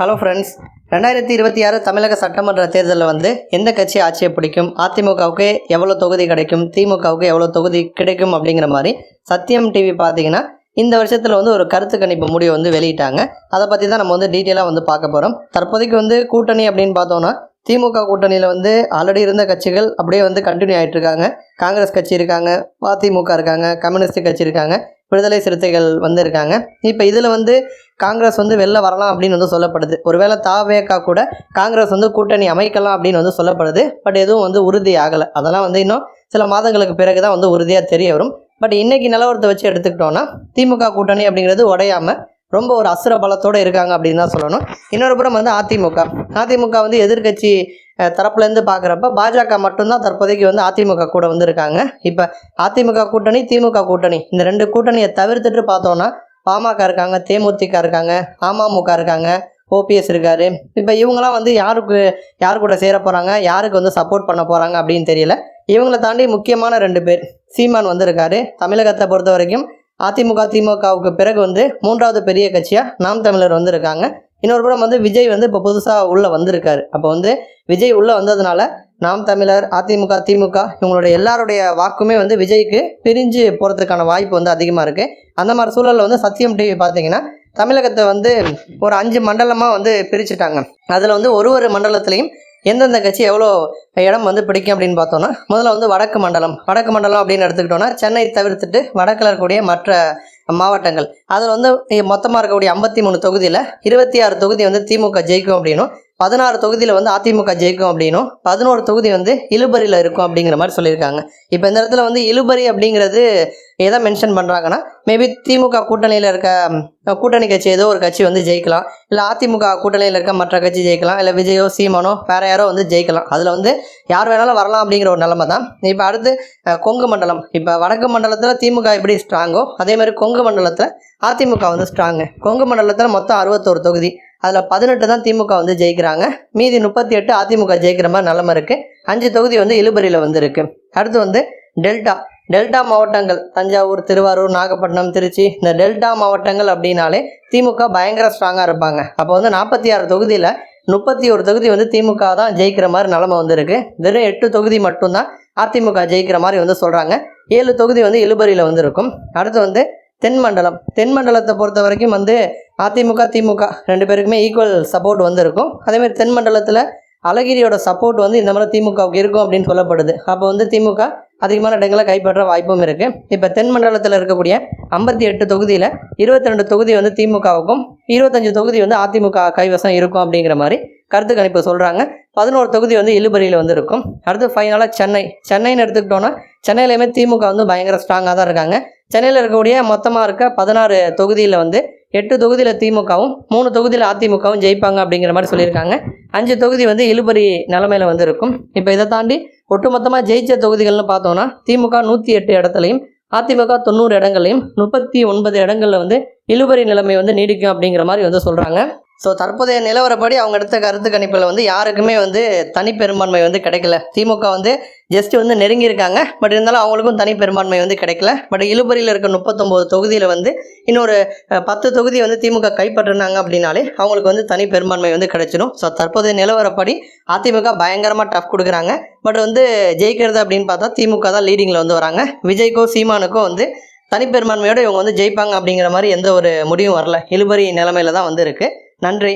Hello friends ரெண்டாயிரத்தி இருபத்தி ஆறு தமிழக சட்டமன்ற தேர்தலில் வந்து எந்த கட்சி ஆட்சியை பிடிக்கும்? அதிமுகவுக்கு எவ்வளோ தொகுதி கிடைக்கும்? திமுகவுக்கு எவ்வளோ தொகுதி கிடைக்கும் அப்படிங்கிற மாதிரி சத்தியம் டிவி பார்த்தீங்கன்னா இந்த வருஷத்தில் வந்து ஒரு கருத்து கணிப்பு முடிவை வந்து வெளியிட்டாங்க. அதை பற்றி தான் நம்ம வந்து டீட்டெயிலாக வந்து பார்க்க போகிறோம் தற்போதைக்கு வந்து கூட்டணி அப்படின்னு பார்த்தோன்னா திமுக கூட்டணியில் வந்து ஆல்ரெடி இருந்த கட்சிகள் அப்படியே வந்து கண்டினியூ ஆகிட்டு இருக்காங்க. காங்கிரஸ் கட்சி இருக்காங்க அதிமுக இருக்காங்க கம்யூனிஸ்ட் கட்சி இருக்காங்க விடுதலை சிறுத்தைகள் வந்து இருக்காங்க. இப்போ இதில் வந்து காங்கிரஸ் வந்து வெளில வரலாம் அப்படின்னு வந்து சொல்லப்படுது. ஒருவேளை தாவேக்கா கூட காங்கிரஸ் வந்து கூட்டணி அமைக்கலாம் அப்படின்னு வந்து சொல்லப்படுது. பட் எதுவும் வந்து உறுதி ஆகலை. அதெல்லாம் வந்து இன்னும் சில மாதங்களுக்கு பிறகு தான் வந்து உறுதியாக தெரிய வரும். பட் இன்னைக்கு நிலவரத்தை வச்சு எடுத்துக்கிட்டோன்னா திமுக கூட்டணி அப்படிங்கிறது உடையாமல் ரொம்ப ஒரு அசுர பலத்தோடு இருக்காங்க அப்படின்னு தான் சொல்லணும். இன்னொரு புறம் வந்து அதிமுக. அதிமுக வந்து எதிர்க்கட்சி தரப்புலேருந்து பார்க்குறப்ப பாஜக மட்டும்தான் தற்போதைக்கு வந்து அதிமுக கூட வந்து இருக்காங்க. இப்போ அதிமுக கூட்டணி திமுக கூட்டணி. இந்த ரெண்டு கூட்டணியை தவிர்த்துட்டு பார்த்தோன்னா பாமக இருக்காங்க தேமுதிக இருக்காங்க அமமுக இருக்காங்க ஓபிஎஸ் இருக்காரு. இப்போ இவங்களாம் வந்து யாருக்கு யார் கூட சேர போகிறாங்க யாருக்கு வந்து சப்போர்ட் பண்ண போகிறாங்க அப்படின்னு தெரியல. இவங்களை தாண்டி முக்கியமான ரெண்டு பேர் சீமான் வந்திருக்காரு தமிழகத்தை பொறுத்த வரைக்கும் அதிமுக திமுகவுக்கு பிறகு வந்து மூன்றாவது பெரிய கட்சியாக நாம் தமிழர் வந்திருக்காங்க இன்னொரு புறம் வந்து விஜய் வந்து இப்போ புதுசாக உள்ளே வந்திருக்காரு. அப்போ வந்து விஜய் உள்ளே வந்ததுனால நாம் தமிழர் அதிமுக திமுக இவங்களுடைய எல்லாருடைய வாக்குமே வந்து விஜய்க்கு பிரிஞ்சு போகிறதுக்கான வாய்ப்பு வந்து அதிகமாக இருக்குது அந்த மாதிரி சூழலில் வந்து சத்தியம் டிவி பார்த்தீங்கன்னா தமிழகத்தை வந்து ஒரு அஞ்சு மண்டலமாக வந்து பிரிச்சுட்டாங்க. அதில் வந்து ஒரு ஒரு மண்டலத்துலேயும் எந்தெந்த கட்சி எவ்வளோ இடம் வந்து பிடிக்கும் அப்படின்னு பார்த்தோன்னா முதல்ல வந்து வடக்கு மண்டலம். வடக்கு மண்டலம் அப்படின்னு எடுத்துக்கிட்டோன்னா சென்னை தவிர்த்துட்டு வடக்கில் இருக்கக்கூடிய மற்ற மாவட்டங்கள். அதில் வந்து மொத்தமாக இருக்கக்கூடிய ஐம்பத்தி மூணு தொகுதியில் இருபத்தி ஆறு தொகுதி வந்து திமுக ஜெயிக்கும் அப்படின்னும் பதினாறு தொகுதியில் வந்து அதிமுக ஜெயிக்கும் அப்படின்னும் பதினோரு தொகுதி வந்து இழுபறியில் இருக்கும் அப்படிங்கிற மாதிரி சொல்லியிருக்காங்க. இப்போ இந்த இடத்துல வந்து இழுபறி அப்படிங்கிறது எதை மென்ஷன் பண்ணுறாங்கன்னா மேபி திமுக கூட்டணியில் இருக்க கூட்டணி கட்சி ஏதோ ஒரு கட்சி வந்து ஜெயிக்கலாம். இல்லை அதிமுக கூட்டணியில் இருக்க மற்ற கட்சி ஜெயிக்கலாம். இல்லை விஜயோ சீமானோ வேற யாரோ வந்து ஜெயிக்கலாம். அதில் வந்து யார் வேணாலும் வரலாம் அப்படிங்கிற ஒரு நிலமை தான். இப்போ அடுத்து கொங்கு மண்டலம். இப்போ வடக்கு மண்டலத்தில் திமுக எப்படி ஸ்ட்ராங்கோ அதே மாதிரி கொங்கு மண்டலத்தில் அதிமுக வந்து ஸ்ட்ராங்கு கொங்கு மண்டலத்தில் மொத்தம் அறுபத்தோரு தொகுதி. அதில் பதினெட்டு தான் திமுக வந்து ஜெயிக்கிறாங்க. மீதி முப்பத்தி எட்டு அதிமுக ஜெயிக்கிற மாதிரி நிலமை இருக்குது அஞ்சு தொகுதி வந்து இழுபறியில் வந்து அடுத்து வந்து டெல்டா. டெல்டா மாவட்டங்கள் தஞ்சாவூர் திருவாரூர் நாகப்பட்டினம் திருச்சி இந்த டெல்டா மாவட்டங்கள் அப்படின்னாலே திமுக பயங்கர ஸ்ட்ராங்காக இருப்பாங்க. அப்போ வந்து நாற்பத்தி ஆறு தொகுதியில் முப்பத்தி ஒரு தொகுதி வந்து திமுக தான் ஜெயிக்கிற மாதிரி நிலமை வந்திருக்கு. வெறும் எட்டு தொகுதி மட்டும்தான் அதிமுக ஜெயிக்கிற மாதிரி வந்து சொல்கிறாங்க ஏழு தொகுதி வந்து இழுபறியில் வந்து இருக்கும் அடுத்து வந்து தென் மண்டலம் தென் மண்டலத்தை பொறுத்த வரைக்கும் வந்து அதிமுக திமுக ரெண்டு பேருக்குமே ஈக்குவல் சப்போர்ட் வந்து இருக்கும் அதேமாதிரி தென் மண்டலத்தில் அழகிரியோட சப்போர்ட் வந்து இந்த மாதிரி திமுகவுக்கு இருக்கும் அப்படின்னு சொல்லப்படுது. அப்போ வந்து திமுக அதிகமான இடங்களை கைப்பற்ற வாய்ப்பும் இருக்குது இப்போ தென் மண்டலத்தில் இருக்கக்கூடிய ஐம்பத்தி எட்டு தொகுதியில் இருபத்தி ரெண்டு தொகுதி வந்து திமுகவுக்கும் இருபத்தஞ்சு தொகுதி வந்து அதிமுக கைவசம் இருக்கும் அப்படிங்கிற மாதிரி கருத்து கணிப்பு சொல்கிறாங்க பதினோரு தொகுதி வந்து இழுபறியில் வந்து இருக்கும் அடுத்து ஃபைனலாக சென்னை. சென்னைன்னு எடுத்துக்கிட்டோன்னா சென்னையிலையுமே திமுக வந்து பயங்கர ஸ்ட்ராங்காக தான் இருக்காங்க. சென்னையில் இருக்கக்கூடிய மொத்தமாக இருக்க பதினாறு தொகுதியில் வந்து எட்டு தொகுதியில் திமுகவும் மூணு தொகுதியில் அதிமுகவும் ஜெயிப்பாங்க அப்படிங்கிற மாதிரி சொல்லியிருக்காங்க. அஞ்சு தொகுதி வந்து இழுபறி நிலமையில வந்து இருக்கும் இப்போ இதை தாண்டி ஒட்டுமொத்தமாக ஜெயிச்ச தொகுதிகள்னு பார்த்தோன்னா திமுக நூற்றி எட்டு இடத்துலையும் அதிமுக தொண்ணூறு இடங்கள்லையும் முப்பத்தி ஒன்பது இடங்களில் வந்து இழுபறி நிலைமை வந்து நீடிக்கும் அப்படிங்கிற மாதிரி வந்து சொல்கிறாங்க ஸோ தற்போதைய நிலவரப்படி அவங்க எடுத்த கருத்து கணிப்பில் வந்து யாருக்குமே வந்து தனி பெரும்பான்மை வந்து கிடைக்கல. திமுக வந்து ஜஸ்ட் வந்து நெருங்கியிருக்காங்க. பட் இருந்தாலும் அவங்களுக்கும் தனி பெரும்பான்மை வந்து கிடைக்கல. பட் இழுபறியில் இருக்க முப்பத்தொம்போது தொகுதியில் வந்து இன்னொரு பத்து தொகுதி வந்து திமுக கைப்பற்றினாங்க அப்படின்னாலே அவங்களுக்கு வந்து தனி பெரும்பான்மை வந்து கிடைச்சிடும் ஸோ தற்போதைய நிலவரப்படி அதிமுக பயங்கரமாக டஃப் கொடுக்குறாங்க. பட் வந்து ஜெயிக்கிறது அப்படின்னு பார்த்தா திமுக தான் லீடிங்கில் வந்து வராங்க. விஜய்க்கோ சீமானுக்கோ வந்து தனிப்பெரும்பான்மையோடு இவங்க வந்து ஜெயிப்பாங்க அப்படிங்கிற மாதிரி எந்த ஒரு முடிவும் வரல. இழுபறி நிலமையில தான் வந்து இருக்குது நன்றி.